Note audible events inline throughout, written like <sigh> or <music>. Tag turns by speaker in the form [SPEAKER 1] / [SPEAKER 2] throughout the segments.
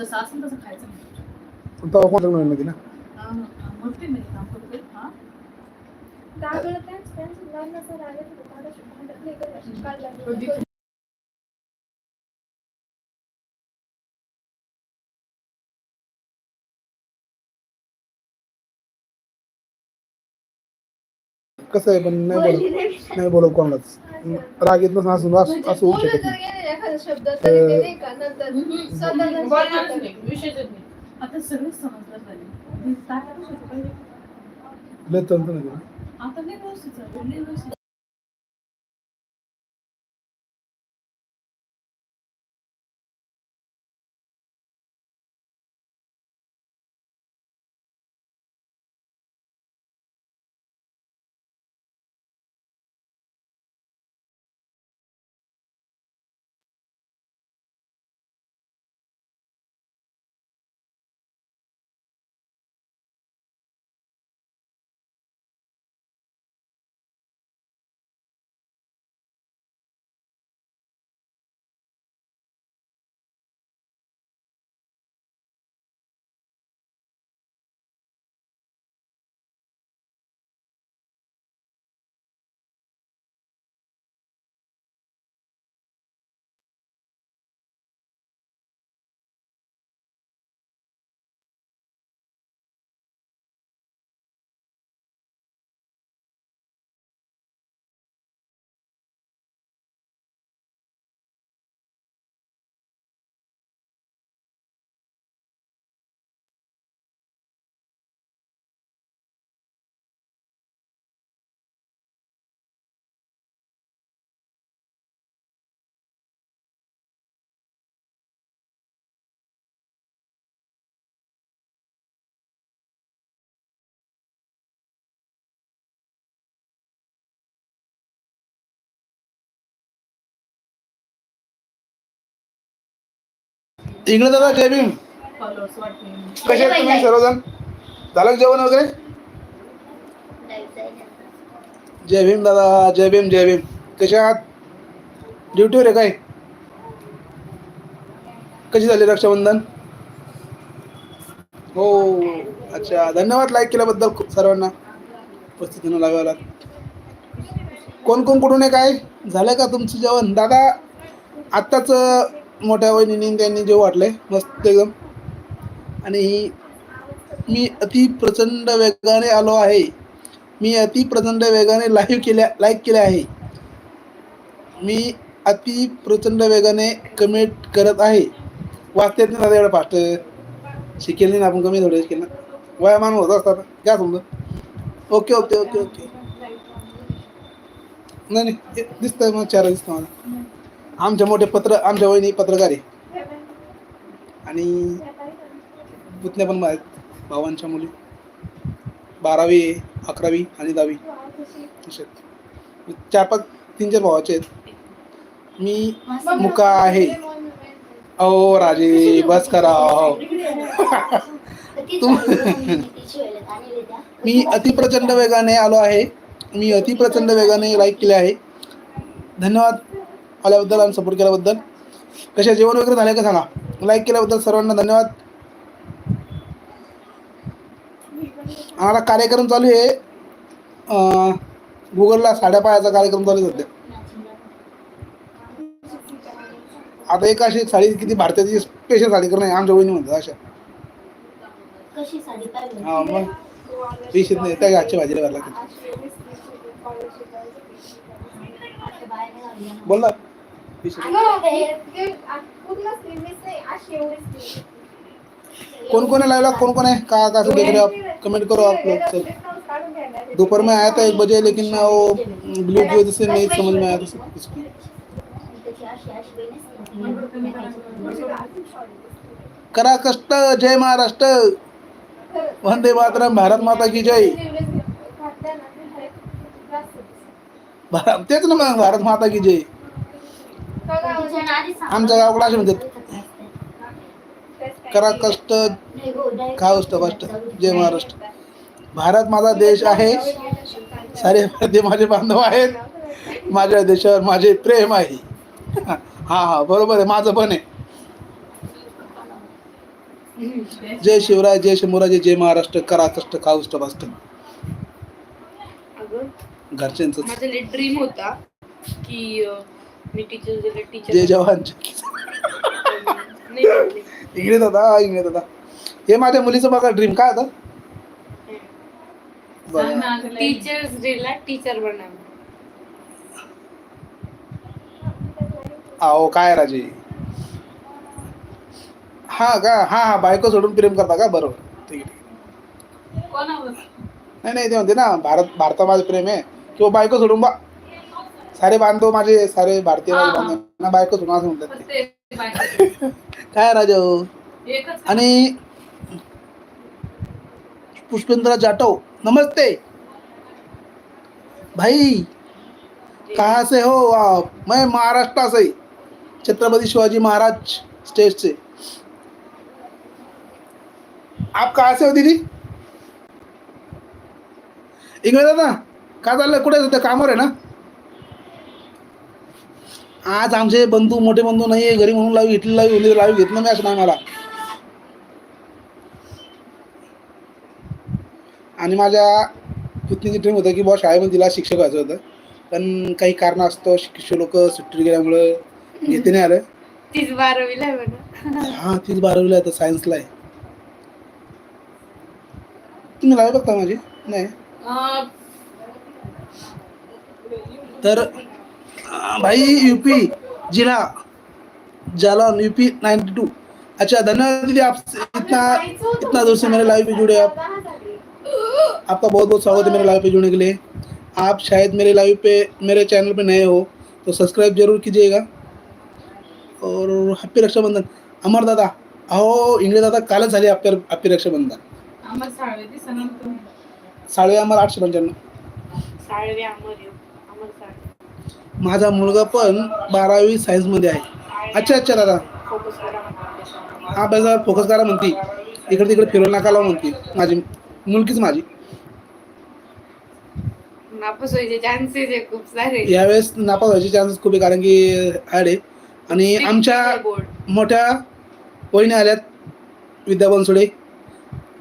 [SPEAKER 1] जसं असेल तसं खायचं
[SPEAKER 2] लग्न होईल ना?
[SPEAKER 1] हा, हा, नाही काम हा.
[SPEAKER 2] कसं आहे पण नाही बोलत नाही बोलत कोणालाच. राग येत नसून असं असं होऊ शकत नाही.
[SPEAKER 3] शब्द तरी ते नाही का नंतर स्वतःला
[SPEAKER 1] बोलणारच नाही, विषयच नाही. आता सगळेच समजदार झाले काय करू शकतो पहिले?
[SPEAKER 2] लय तंत्र.
[SPEAKER 1] आता नाही व्यवस्थित व्यवस्थित.
[SPEAKER 2] इकडे दादा जय भीम कसे आहेत तुम्ही सर्वजण? झालं जेवण वगैरे? जय भीम दादा जय भीम जय भीम. कसे आहात? ड्युटीवर आहे काय? कशी झाली रक्षाबंधन? हो अच्छा. धन्यवाद लाईक केल्याबद्दल खूप सर्वांना. उपस्थितीनं लागायला. कोण कोण कुठून आहे काय? झालं का तुमचं जेवण? दादा आत्ताच मोठ्या वहिनीने त्यांनी जेव वाटलंय मस्त एकदम. आणि मी अति प्रचंड वेगाने आलो आहे. मी अति प्रचंड वेगाने लाईव्ह केल्या लाईक केले आहे. मी अति प्रचंड वेगाने कमेंट करत आहे. वाचता येत नाही दादा एवढं फास्ट शिकेल नाही ना आपण कमी थोडं शिकेल ना. वयामान होत असतात काय समजा? Okay okay okay okay. नाही नाही. दिसतंय मग चार दिसतं मला. आमच्या मोठे पत्र आमच्या वहिनी पत्रकार आहे. आणि पुतण्या पण आहेत. भावांच्या मुली. बारावी अकरावी आणि दहावी. असे चार पाच तीन चार भावाचे आहेत. मी मुका आहे. अहो राजे बस करा. अहो. तुम मी अतिप्रचंड वेगाने आलो आहे. मी अतिप्रचंड वेगाने लाईक केले आहे. धन्यवाद. आल्याबद्दल आणि सपोर्ट केल्याबद्दल. कशा जेवण वगैरे झाले का सांगा? लाईक केल्याबद्दल सर्वांना धन्यवाद. आम्हाला कार्यक्रम चालू आहे. गुगलला साड्या पायाचा कार्यक्रम चालू आहे सध्या. आता एक अशी साडी किती भारताची स्पेशल साडी करणं आमच्या वहिनी म्हणतात अशा.
[SPEAKER 4] कशी साडी पाहिजे?
[SPEAKER 2] हा मग. वीस नाही त्या आजच्या भाजीला. कौन कौन है लाइव कौन कौन है कहाँ कहाँ से देख रहे हो आप कमेंट करो आप लोग सब दोपहर में आया था एक बजे लेकिन मैं वो ब्लू की वजह से नहीं समझ में आया था सब कुछ करा कष्ट जय महाराष्ट्र वंदे मातरम भारत माता की जय भारत तेच ना मग भारत माता की जय आमच्या गावाकडे असे म्हणतात करा कष्ट खा उष्ट कष्ट जय महाराष्ट्र. भारत माझा देश आहे. सारे भारतीय माझे बांधव आहेत. माझ्या देशावर माझे प्रेम आहे. हा हा बरोबर आहे. माझं पण आहे. जय शिवराय जय शंभूराजे जय महाराष्ट्र. करा कष्ट खाऊष्ट
[SPEAKER 5] अगं
[SPEAKER 2] घरच्यांच
[SPEAKER 5] माझा ड्रीम होता की मी टीचर झाले टीचर
[SPEAKER 2] जय जवान.
[SPEAKER 5] नाही.
[SPEAKER 2] इकडे दादा इकडे दादा हे माझ्या मुलीचं बघा ड्रीम काय होतं बघा
[SPEAKER 5] टीचर्स डेला टीचर बनावं
[SPEAKER 2] अहो काय राजे? हा का? हा हा बायको सोडून प्रेम करता का? बरोबर. ठीक आहे.
[SPEAKER 1] कोणावर?
[SPEAKER 2] नाही नाही ते म्हणते ना भारत भारतामध्ये प्रेम आहे. किंवा बायको सोडून बा सारे बांधव माझे सारे भारतीय
[SPEAKER 1] हा.
[SPEAKER 2] ना बायको असं म्हणतात ते.
[SPEAKER 1] बायको. <laughs>
[SPEAKER 2] काय राजा हो?
[SPEAKER 1] एकच
[SPEAKER 2] आणि पुष्पेंद्र जाटव नमस्ते. भाई कहाँ से हो? आप मैं महाराष्ट्र से छत्रपति शिवाजी महाराज स्टेट से. आप कहाँ से हो दीदी? इंग्रज दादा का चाललंय? कुठे सध्या? कामावर आहे ना? आज आमचे बंधू मोठे बंधू नाही आहे घरी म्हणून लावी घेतली लावी उद्या लावी घेतलं नाही असं नाही मला. आणि माझ्या पुतणीची ड्रीम होतं की बुवा शाळेमध्ये तिला शिक्षक व्हायचं होतं. पण काही कारण असतं शिक्षक लोक सुट्टी गेल्यामुळं घेते नाही आलं.
[SPEAKER 5] तीच बारावीला
[SPEAKER 2] हा तीच बारावीला आहे तर सायन्सला आहे. तुम्ही लावे बघता माझी? नाही. तर भाई यूपी जिला जालौन यूपी 92 अच्छा धन्यवाद दीदी आप इतना इतना दूर से मेरे लाइव पे जुड़े आप। आपका बहुत बहुत स्वागत है मेरे लाइव पे जुड़ने के लिए। आप शायद मेरे लाइव पे मेरे चैनल पे नए हो तो सब्सक्राइब ज़रूर कीजिएगा। और हॅप्पी रक्षाबंधन अमर दादा अहो इंग्लिश दादा कालच झाली हॅप्पी हॅप्पी रक्षाबंधन।
[SPEAKER 1] आम्हाला साळवे दिसणार तुम्ही.
[SPEAKER 2] साडे अमर आठशे पंच्याण्णव। माझा मुलगा पण बारावी सायन्समध्ये आहे. अच्छा अच्छा दादा. हा बस फोकस करा म्हणती. इकडे तिकडे फिरवून नका लावू म्हणती. माझी मुलगीच माझी.
[SPEAKER 5] नापास व्हायचे चान्सेस आहे खूप सारे.
[SPEAKER 2] यावेळेस नापास व्हायचे चान्सेस खूप आहे कारण की ॲड आहे. आणि आमच्या मोठ्या वहिनी आल्यात विद्या बनसोडे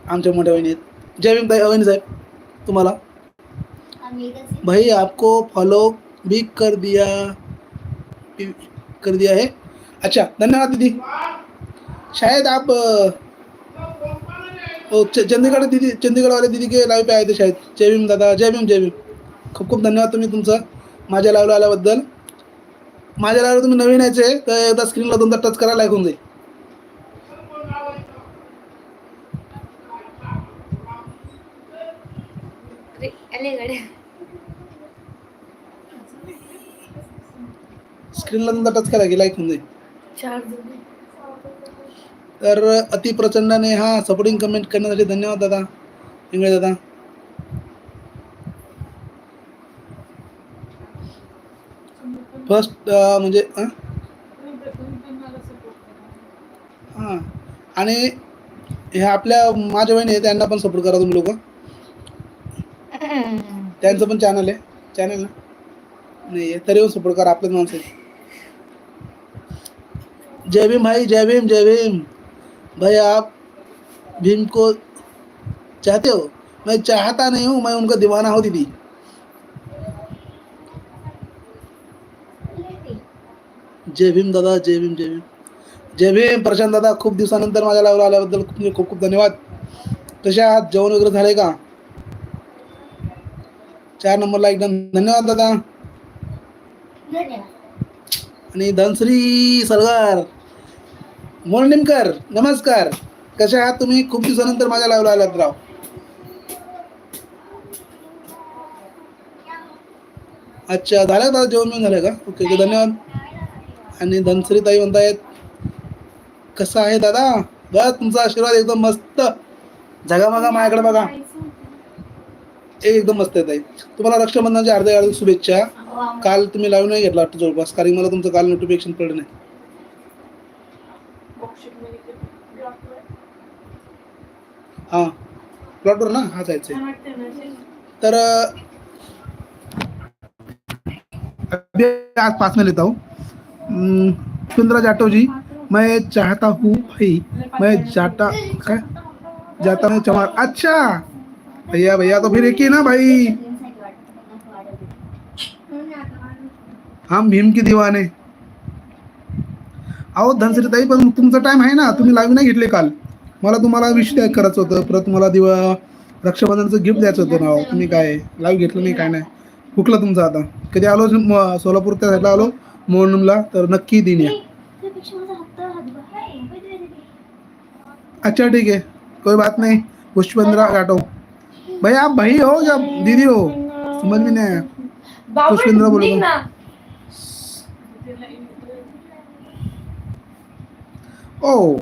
[SPEAKER 2] आमच्या मोठ्या वहिनी आहेत. जय भीम वहिनी साहेब. तुम्हाला. भाई आपको फॉलो भी कर दिया. कर दिया है. अच्छा धन्यवाद दीदी. शायद आप च- चंडीगढ़ दीदी चंडीगढ़ वाले दीदी के लाईव्ह पे आए थे शायद. जय भीम दादा जय भीम जय भीम. खूप खूप धन्यवाद तुम्ही तुमचं. माझ्या लाईव्हला आल्याबद्दल. माझ्या लाईव्हला तुम्ही नवीन यायचे तर एकदा स्क्रीनला तुमचा टच करायला ऐकून जाईल.
[SPEAKER 5] अरे, आले गड्या
[SPEAKER 2] स्क्रीनला टच करा की लाईक होऊन जाईल तर अति प्रचंडाने हा सपोर्टिंग कमेंट करण्यासाठी धन्यवाद दादा. इंगळे दादा. फर्स्ट म्हणजे. हां. आणि हे आपल्या माझ्या बहिणी आहे त्यांना पण सपोर्ट करा तुम्ही लोक. <laughs> त्यांचं पण चॅनल आहे. चॅनल ना? नाही तरी पण सपोर्ट करा आपल्याच माणसं. जय भीम भाई जय भीम जय भीम। भाई आप भीम को चाहते हो? मैं चाहता नहीं हूँ मैं उनका दीवाना हूँ दीदी। जय भीम दादा जय भीम जय भीम। जय भीम प्रशांत दादा खूप दिवसानंतर माझ्या लावला आल्याबद्दल खूप खूप खूप धन्यवाद। कशा आहात? जेवण वगैरे झाले का? चार नंबरला एकदम धन्यवाद दादा। आणि धनश्री सलगार मोर्निमकर नमस्कार. कशा आहात तुम्ही? खूप दिवसानंतर माझ्या लावला आलात राव. अच्छा झालं का दादा जेवण बिवण झालं का? ओके ओके धन्यवाद. आणि धनश्री ताई म्हणतायत कसं आहे दादा? बस तुमचा आशीर्वाद एकदम मस्त. झगामगा माझ्याकडे बघा. एक एकदम मस्त आहे ताई. तुम्हाला रक्षाबंधनाच्या अर्ध्या हार्दिक शुभेच्छा. काल तुम्ही लाईव्ह नाही घेतला वाटतं जवळपास कारण मला तुमचं काल नोटिफिकेशन पडलं नाही. हां. प्लॉटवर ना? हा जायचं
[SPEAKER 5] छान वाटतं ना असे?
[SPEAKER 2] तर आज पास में लेता हूँ सुंदरा जाटव जी मैं चाहता हूँ भाई मैं जाता काय? जाता हूँ चमार. अच्छा! भैया भैया तो फिर एक ही ना भाई? हम भीम की दीवाने. अहो धनश्री ताई पण तुमचा टाइम आहे ना. तुम्ही लाईव्ह नाही घेतले काल. मला तुम्हाला विश करायचं होतं. परत तुम्हाला दिवा रक्षाबंधनचं गिफ्ट द्यायचं होतं ना अहो. तुम्ही काय लाईव्ह घेतलं नाही काय नाही. हुकलं तुमचं आता? कधी आलो सोलापूर त्या साईडला आलो. मोहनमला. तर नक्की दिन या. अच्छा ठीक है कोई बात नहीं. पुष्पेंद्रा काटो भाई आप भाई हो या दीदी हो? समझ में नहीं आया. पुष्पेंद्रा बोलो
[SPEAKER 3] ना.
[SPEAKER 2] ओ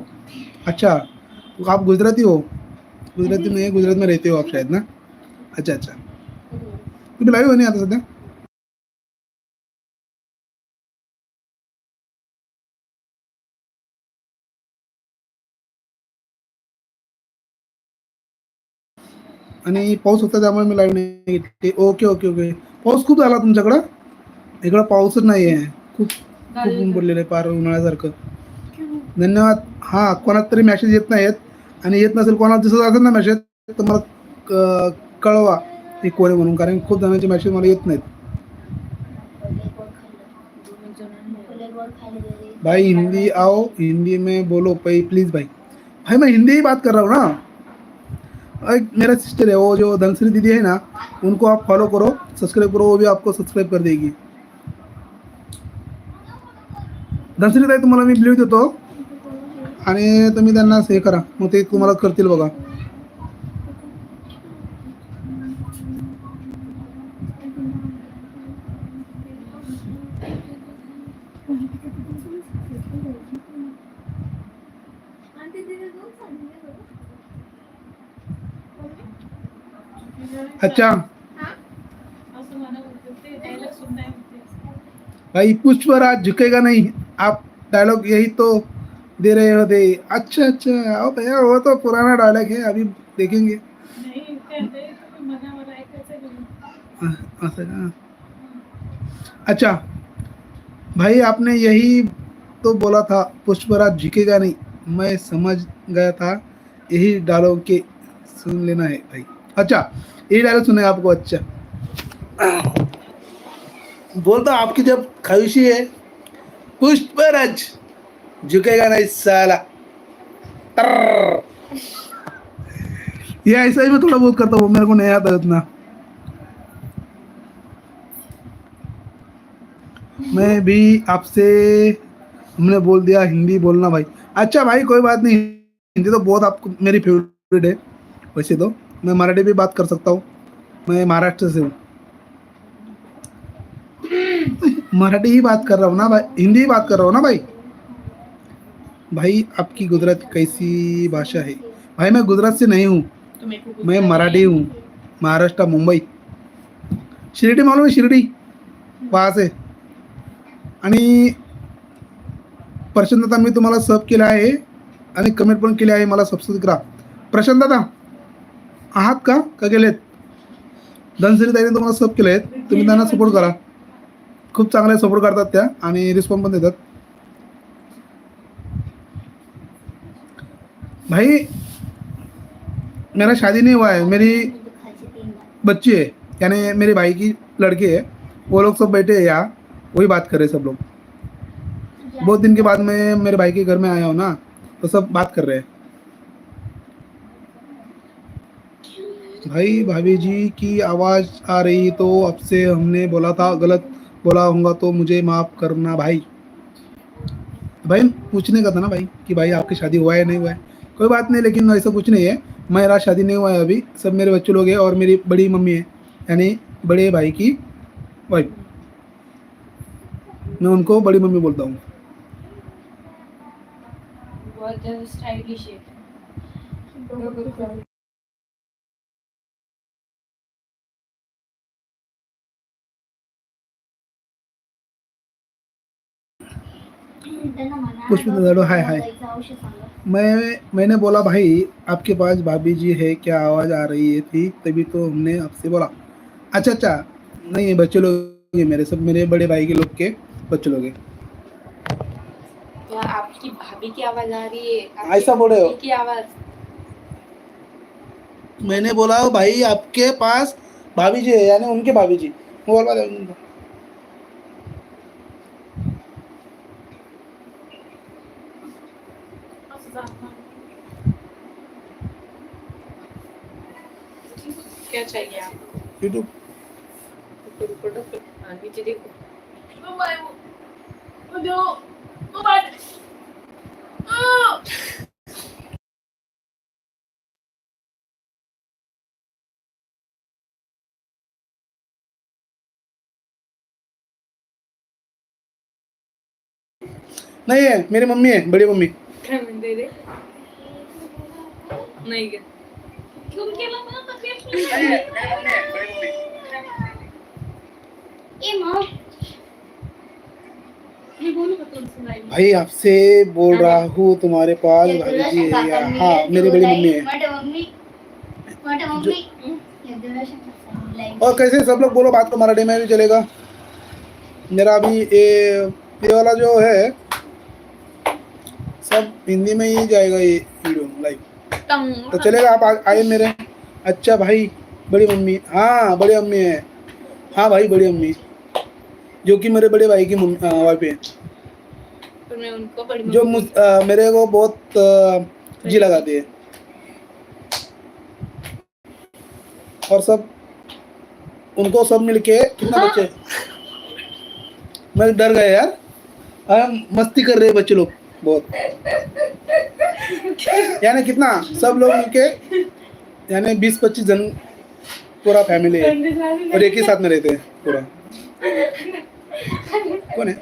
[SPEAKER 2] अच्छा. आप गुजराती हो? गुजराती में गुजरात में रहते हो आप शायद ना? अच्छा अच्छा. तुम्ही लाईव्ह नाही आता सध्या? आणि पाऊस होता त्यामुळे मी लाईव्ह नाही घेतली. ओके ओके ओके पाऊस खूप झाला तुमच्याकडं? इकडं पाऊसच नाही आहे खूप खूप ऊन पडलेलं आहे पार उन्हाळ्यासारखं धन्यवाद. हा कोणात तरी मेसेज येत नाहीत आणि येत नसेल कोणाला दिसत असेल ना मेसेज तर मला कळवा एक कोणी म्हणून कारण खूप जणांचे मेसेज मला येत नाहीत. भाई हिंदी आओ हिंदी में बोलो भाई प्लीज भाई. भाई मैं हिंदी ही बात कर रहा हूँ ना? एक मेरा सिस्टर है वो जो धनश्री दीदी है ना उनको आप फॉलो करो सब्सक्राइब करो वो भी आपको सब्सक्राइब कर देगी. धनश्री ताई तुम्हाला मी ब्ल्यू देतो. आणि तुम्ही त्यांना हे करा. मग ते तुम्हाला करतील बघा. अच्छा. भाई पुष्पराज झुकेगा नहीं. आप डायलॉग यही तो दे रहे होते अच्छा अच्छा। आओ भैया वो तो पुराना डायलॉग है अभी देखेंगे।
[SPEAKER 1] नाही ते का
[SPEAKER 2] अच्छा भाई आपने यही तो बोला था पुष्पराज झुकेगा नहीं। मैं समझ गया था यही डायलॉग के सुन लेना है भाई। अच्छा यही डायलॉग सुना है आपको अच्छा। बोलता आपकी जब ख्वाहिशी है पुष्पराज झुकेगा नहीं साला ये ऐसा ही मैं थोड़ा बहुत करता हूँ मेरे को नहीं आता इतना मैं भी आपसे हमने बोल दिया हिंदी बोलना भाई अच्छा भाई कोई बात नहीं हिंदी तो बहुत आपको मेरी फेवरेट है वैसे तो मैं मराठी भी बात कर सकता हूँ मैं महाराष्ट्र से हूँ मराठी ही बात कर रहा हूँ ना भाई हिंदी ही बात कर रहा हूँ ना भाई भाई आपकी गुजरात कैसी भाषा है? भाई मैं गुजरात से नहीं हूँ। मैं मराठी हूँ। महाराष्ट्र मुंबई। शिर्डी मालूम है शिर्डी? वहाँ से। आणि प्रशांत दादा मी तुम्हाला सब केलं आहे आणि कमेंट पण केली आहे मला सबस्क्राईब करा. प्रशांत दादा आहात का? का गेलेत? धनश्री ताईने तुम्हाला सब केलं आहेत तुम्ही त्यांना सपोर्ट करा. खूप चांगले सपोर्ट करतात त्या आणि रिस्पॉन्स पण देतात. भाई, मेरा शादी नहीं हुआ है, मेरी बच्ची है, यानी मेरे भाई की लड़की है, वो लोग सब बैठे हैं यहाँ, वही बात कर रहे सब लोग। बहुत दिन के बाद मैं मेरे भाई के घर में आया हूँ ना तो सब बात कर रहे हैं। भाई, भाभी जी की आवाज़ आ रही तो आपसे हमने बोला था, गलत बोला होगा तो मुझे माफ़ करना भाई। भाई पूछने का था ना भाई, कि भाई आपकी शादी हुआ है नहीं हुआ है? कोई बात नहीं, लेकिन ऐसा कुछ नहीं है। मेरा शादी नहीं हुआ है अभी। सब मेरे बच्चे लोग हैं और मेरी बड़ी मम्मी है, यानी बड़े भाई की वाइफ मैं उनको बड़ी मम्मी बोलता हूँ।
[SPEAKER 5] बहुत स्टाइलिश है।
[SPEAKER 4] पुष्पिता
[SPEAKER 2] दादो, हाय, हाय. मैं मैंने बोला भाई आपके पास भाभी जी है क्या आवाज़ आ रही है थी? तभी तो हमने आपसे बोला। अच्छा अच्छा नहीं बच्चे लोग मेरे सब मेरे बड़े भाई के लोग के बच्चे लोग
[SPEAKER 5] तो आपकी भाभी की आवाज़ आ रही है?
[SPEAKER 2] ऐसा बोले हो?
[SPEAKER 5] की आवाज़।
[SPEAKER 2] मैंने बोला भाई आपके पास भाभी जी है यानी उनके भाभी जी। मोबाइल वाले
[SPEAKER 5] क्या चाहिए आपको
[SPEAKER 2] यूट्यूब
[SPEAKER 5] रुको, रुको, रुको। हाँ, नीचे देखो!
[SPEAKER 2] नहीं है मेरी मम्मी है बड़ी मम्मी
[SPEAKER 5] काय म्हणते रे नाही ग
[SPEAKER 2] भाई आपसे बोल रहा हूँ तुम्हारे पास भाभी जी है हाँ मेरी बड़ी मम्मी है।
[SPEAKER 4] हे. Like,
[SPEAKER 2] और कैसे सब लोग बोलो बात तो मराठी में भी चलेगा। मेरा अभी ये ये वाला जो है सब हिंदी में ही जाएगा ये वीडियो लाइव
[SPEAKER 5] टंग
[SPEAKER 2] तो चलेगा आप आए मेरे। अच्छा भाई बड़ी मम्मी। हाँ बड़ी मम्मी है। हाँ भाई बड़ी मम्मी जो कि मेरे बड़े भाई की वाइफ है
[SPEAKER 5] मैं उनको बड़ी
[SPEAKER 2] जो अ, मेरे को बहुत जी लगाती है। और सब उनको सब मिलके कितना बच्चे? मैं डर गया यार। हम मस्ती कर रहे बच्चे लोग बहुत। यानी कितना सब लोग मिलके यानी बीस पच्चीस जन पूरा फैमिली है और एक ही साथ में रहते हैं पूरा. कौन है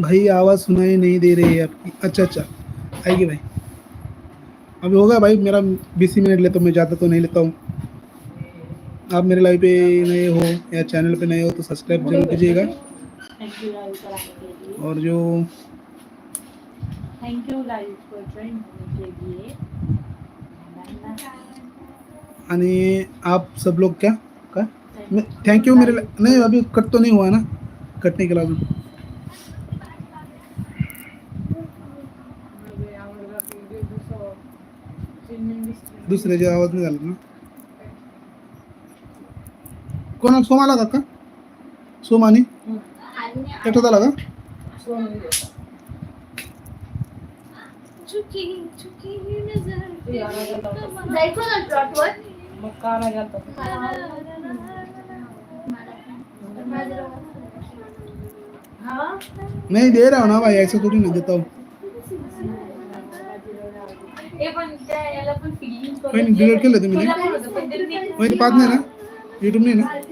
[SPEAKER 2] भाई, आवाज़ सुनाई नहीं दे रही है आपकी। अच्छा अच्छा। आएगी भाई। अभी होगा भाई, मेरा बीस मिनट लेता तो मैं ज़्यादा तो नहीं लेता हूँ। आप मेरे लाइव पे नए हो या चैनल पे नए हो तो सब्सक्राइब ज़रूर कीजिएगा। और जो
[SPEAKER 1] थँक्यू लाईव्ह फॉर जॉईन होने के लिए
[SPEAKER 2] आणि आप सब लोग क्या? का? थैंक यू मेरे नहीं अभी कट तो नहीं हुआ ना? कटने के बाद दुसऱ्याची आवाज नाही झाला ना। कोणा सोमाला का? सोमानी
[SPEAKER 1] कट होता नहीं दे रहा हूँ ना भाई ऐसे थोड़ी नहीं देता. हूँ
[SPEAKER 2] कोई
[SPEAKER 1] नहीं? डिलीट कर लेते ना? यूट्यूब में ना?